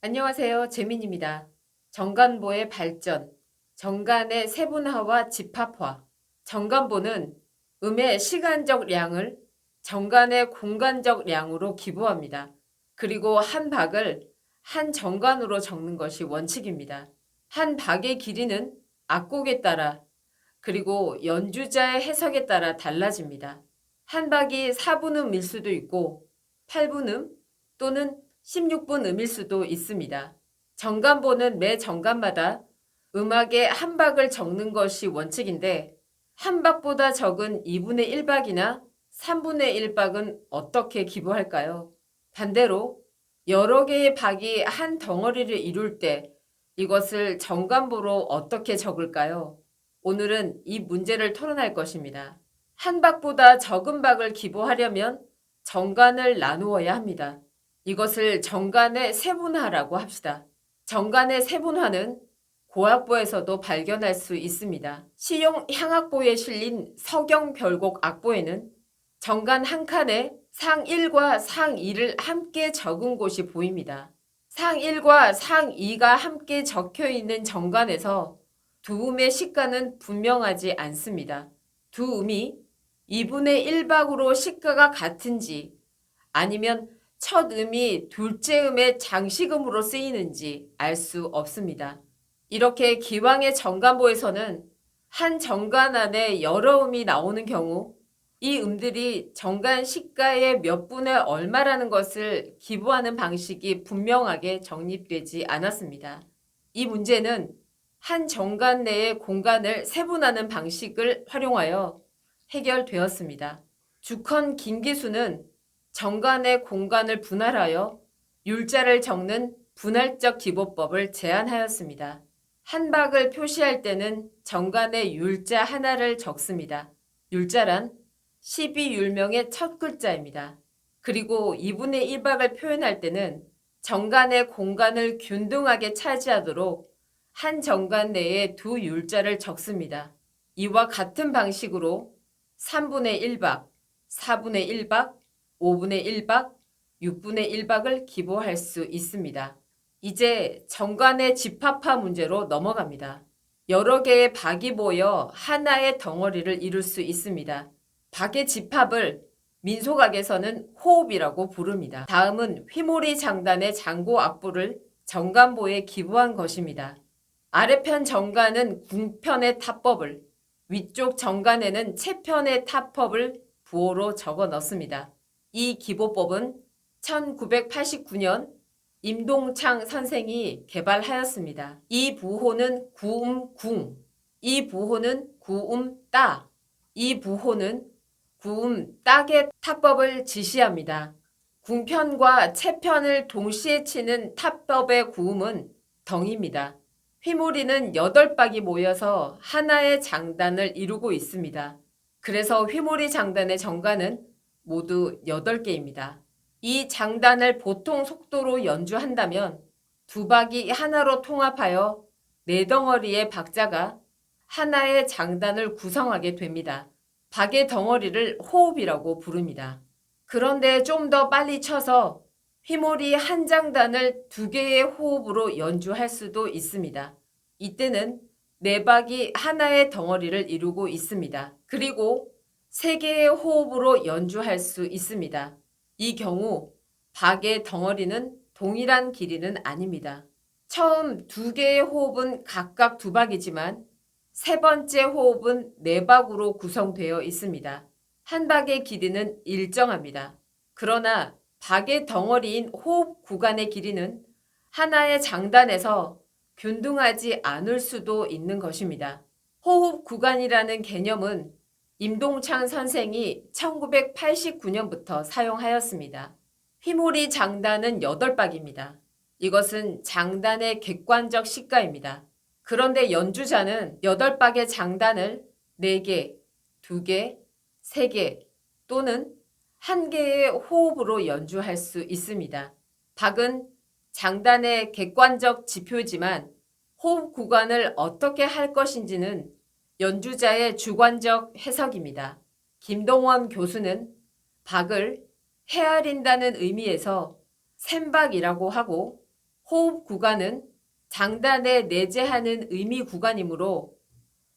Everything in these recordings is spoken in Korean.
안녕하세요. 재민입니다. 정간보의 발전, 정간의 세분화와 집합화. 정간보는 음의 시간적 량을 정간의 공간적 량으로 기부합니다. 그리고 한 박을 한 정간으로 적는 것이 원칙입니다. 한 박의 길이는 악곡에 따라 그리고 연주자의 해석에 따라 달라집니다. 한 박이 4분음일 수도 있고 8분음 또는 16분 음일 수도 있습니다. 정간보는 매 정간마다 음악의 한 박을 적는 것이 원칙인데 한 박보다 적은 2분의 1박이나 3분의 1박은 어떻게 기부할까요? 반대로 여러 개의 박이 한 덩어리를 이룰 때 이것을 정간보로 어떻게 적을까요? 오늘은 이 문제를 토론할 것입니다. 한 박보다 적은 박을 기부하려면 정간을 나누어야 합니다. 이것을 정간의 세분화라고 합시다. 정간의 세분화는 고악보에서도 발견할 수 있습니다. 시용 향악보에 실린 서경별곡 악보에는 정간 한 칸에 상 1과 상 2를 함께 적은 곳이 보입니다. 상 1과 상 2가 함께 적혀 있는 정간에서 두 음의 시가는 분명하지 않습니다. 두 음이 2분의 1박으로 시가가 같은지 아니면 첫 음이 둘째 음의 장식음으로 쓰이는지 알 수 없습니다. 이렇게 기왕의 정간보에서는 한 정간 안에 여러 음이 나오는 경우 이 음들이 정간 시가의 몇 분의 얼마라는 것을 기부하는 방식이 분명하게 정립되지 않았습니다. 이 문제는 한 정간 내의 공간을 세분하는 방식을 활용하여 해결되었습니다. 주컨 김기수는 정간의 공간을 분할하여 율자를 적는 분할적 기보법을 제안하였습니다. 한 박을 표시할 때는 정간의 율자 하나를 적습니다. 율자란 12율명의 첫 글자입니다. 그리고 2분의 1박을 표현할 때는 정간의 공간을 균등하게 차지하도록 한 정간 내에 두 율자를 적습니다. 이와 같은 방식으로 3분의 1박, 4분의 1박, 5분의 1박, 6분의 1박을 기보할 수 있습니다. 이제 정관의 집합화 문제로 넘어갑니다. 여러 개의 박이 모여 하나의 덩어리를 이룰 수 있습니다. 박의 집합을 민속악에서는 호흡이라고 부릅니다. 다음은 휘모리 장단의 장고 악보를 정간보에 기부한 것입니다. 아래편 정간은 궁편의 타법을, 위쪽 정간에는 채편의 타법을 부호로 적어 넣습니다. 이 기보법은 1989년 임동창 선생이 개발하였습니다. 이 부호는 구음 궁, 이 부호는 구음 따, 이 부호는 구음 딱의 타법을 지시합니다. 궁편과 채편을 동시에 치는 타법의 구음은 덩입니다. 휘모리는 8박이 모여서 하나의 장단을 이루고 있습니다. 그래서 휘모리 장단의 정가는 모두 8개입니다. 이 장단을 보통 속도로 연주한다면 두 박이 하나로 통합하여 네 덩어리의 박자가 하나의 장단을 구성하게 됩니다. 박의 덩어리를 호흡이라고 부릅니다. 그런데 좀 더 빨리 쳐서 휘몰이 한 장단을 두 개의 호흡으로 연주할 수도 있습니다. 이때는 네 박이 하나의 덩어리를 이루고 있습니다. 그리고 세 개의 호흡으로 연주할 수 있습니다. 이 경우 박의 덩어리는 동일한 길이는 아닙니다. 처음 두 개의 호흡은 각각 두 박이지만 세 번째 호흡은 네 박으로 구성되어 있습니다. 한 박의 길이는 일정합니다. 그러나 박의 덩어리인 호흡 구간의 길이는 하나의 장단에서 균등하지 않을 수도 있는 것입니다. 호흡 구간이라는 개념은 임동창 선생이 1989년부터 사용하였습니다. 휘몰이 장단은 8박입니다. 이것은 장단의 객관적 시가입니다. 그런데 연주자는 8박의 장단을 4개, 2개, 3개 또는 1개의 호흡으로 연주할 수 있습니다. 박은 장단의 객관적 지표지만 호흡 구간을 어떻게 할 것인지는 연주자의 주관적 해석입니다. 김동원 교수는 박을 헤아린다는 의미에서 샘박이라고 하고 호흡 구간은 장단에 내재하는 의미 구간이므로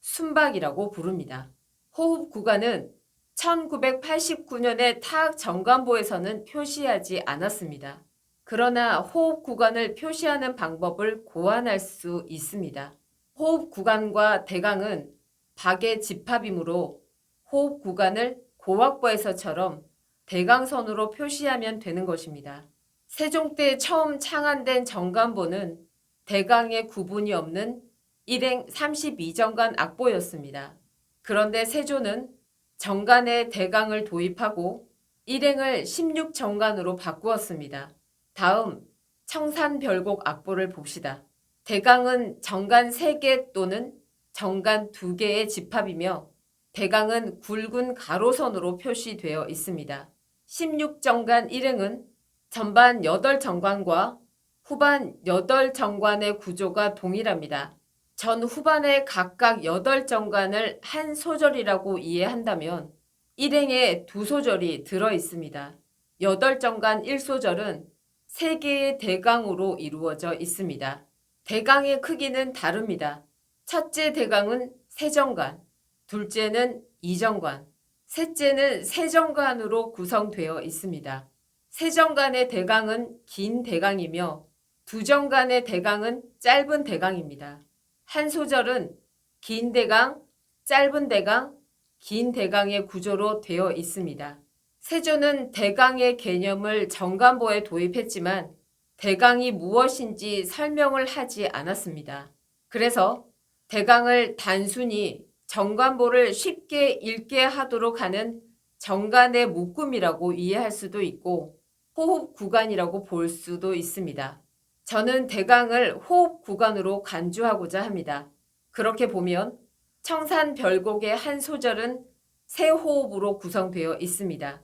순박이라고 부릅니다. 호흡 구간은 1989년의 타악 정관보에서는 표시하지 않았습니다. 그러나 호흡 구간을 표시하는 방법을 고안할 수 있습니다. 호흡 구간과 대강은 박의 집합이므로 호흡 구간을 고학보에서처럼 대강선으로 표시하면 되는 것입니다. 세종 때 처음 창안된 정관보는 대강의 구분이 없는 일행 32정관 악보였습니다. 그런데 세조는 정관에 대강을 도입하고 일행을 16정관으로 바꾸었습니다. 다음 청산별곡 악보를 봅시다. 대강은 정관 3개 또는 정관 2개의 집합이며 대강은 굵은 가로선으로 표시되어 있습니다. 16정관 일행은 전반 8정관과 후반 8정관의 구조가 동일합니다. 전 후반의 각각 8정관을 한 소절이라고 이해한다면 일행에 두 소절이 들어 있습니다. 8정관 1소절은 3개의 대강으로 이루어져 있습니다. 대강의 크기는 다릅니다. 첫째 대강은 세정관, 둘째는 이정관, 셋째는 세정관으로 구성되어 있습니다. 세정관의 대강은 긴 대강이며 두정관의 대강은 짧은 대강입니다. 한 소절은 긴 대강, 짧은 대강, 긴 대강의 구조로 되어 있습니다. 세조는 대강의 개념을 정관보에 도입했지만 대강이 무엇인지 설명을 하지 않았습니다. 그래서 대강을 단순히 정관보를 쉽게 읽게 하도록 하는 정관의 묶음이라고 이해할 수도 있고 호흡 구간이라고 볼 수도 있습니다. 저는 대강을 호흡 구간으로 간주하고자 합니다. 그렇게 보면 청산 별곡의 한 소절은 세 호흡으로 구성되어 있습니다.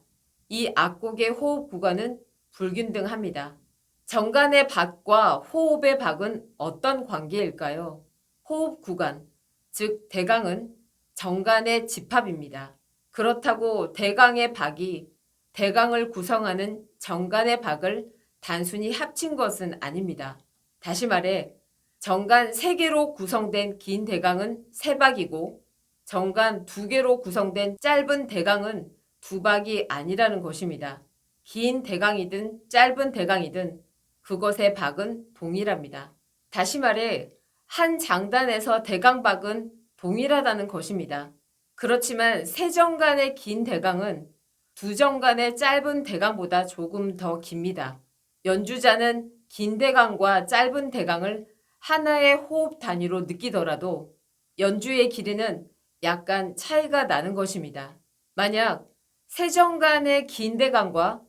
이 악곡의 호흡 구간은 불균등합니다. 정간의 박과 호흡의 박은 어떤 관계일까요? 호흡 구간, 즉 대강은 정간의 집합입니다. 그렇다고 대강의 박이 대강을 구성하는 정간의 박을 단순히 합친 것은 아닙니다. 다시 말해 정간 3개로 구성된 긴 대강은 3박이고 정간 2개로 구성된 짧은 대강은 2박이 아니라는 것입니다. 긴 대강이든 짧은 대강이든 그것의 박은 동일합니다. 다시 말해 한 장단에서 대강박은 동일하다는 것입니다. 그렇지만 세 정간의 긴 대강은 두 정간의 짧은 대강보다 조금 더 깁니다. 연주자는 긴 대강과 짧은 대강을 하나의 호흡 단위로 느끼더라도 연주의 길이는 약간 차이가 나는 것입니다. 만약 세 정간의 긴 대강과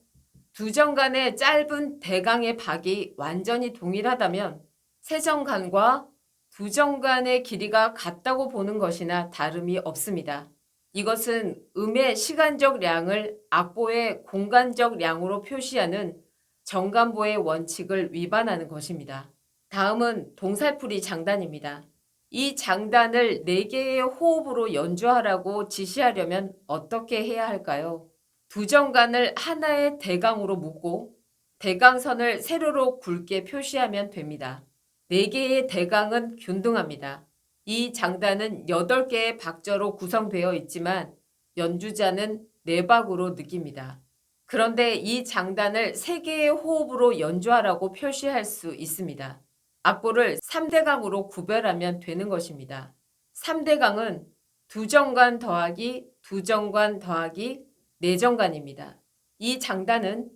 두 정간의 짧은 대강의 박이 완전히 동일하다면 세 정간과 두 정간의 길이가 같다고 보는 것이나 다름이 없습니다. 이것은 음의 시간적 량을 악보의 공간적 량으로 표시하는 정간보의 원칙을 위반하는 것입니다. 다음은 동살풀이 장단입니다. 이 장단을 4개의 호흡으로 연주하라고 지시하려면 어떻게 해야 할까요? 두 정간을 하나의 대강으로 묶고 대강선을 세로로 굵게 표시하면 됩니다. 4개의 대강은 균등합니다. 이 장단은 8개의 박자로 구성되어 있지만 연주자는 4박으로 느낍니다. 그런데 이 장단을 3개의 호흡으로 연주하라고 표시할 수 있습니다. 악보를 3대강으로 구별하면 되는 것입니다. 3대강은 두정관 더하기 두정관 더하기 내정관입니다. 이 장단은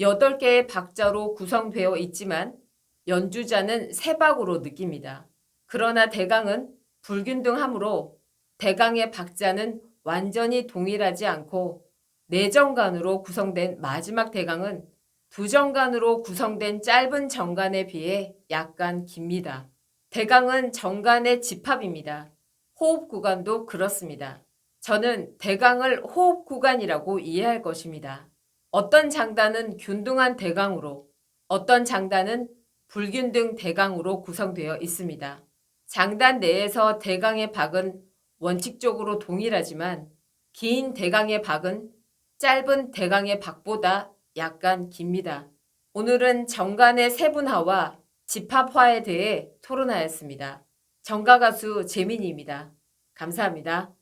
8개의 박자로 구성되어 있지만 연주자는 3박으로 느낍니다. 그러나 대강은 불균등하므로 대강의 박자는 완전히 동일하지 않고 내정관으로 구성된 마지막 대강은 두정관으로 구성된 짧은 정관에 비해 약간 깁니다. 대강은 정관의 집합입니다. 호흡 구간도 그렇습니다. 저는 대강을 호흡 구간이라고 이해할 것입니다. 어떤 장단은 균등한 대강으로, 어떤 장단은 불균등 대강으로 구성되어 있습니다. 장단 내에서 대강의 박은 원칙적으로 동일하지만 긴 대강의 박은 짧은 대강의 박보다 약간 깁니다. 오늘은 정관의 세분화와 집합화에 대해 토론하였습니다. 정가 가수 재민이입니다. 감사합니다.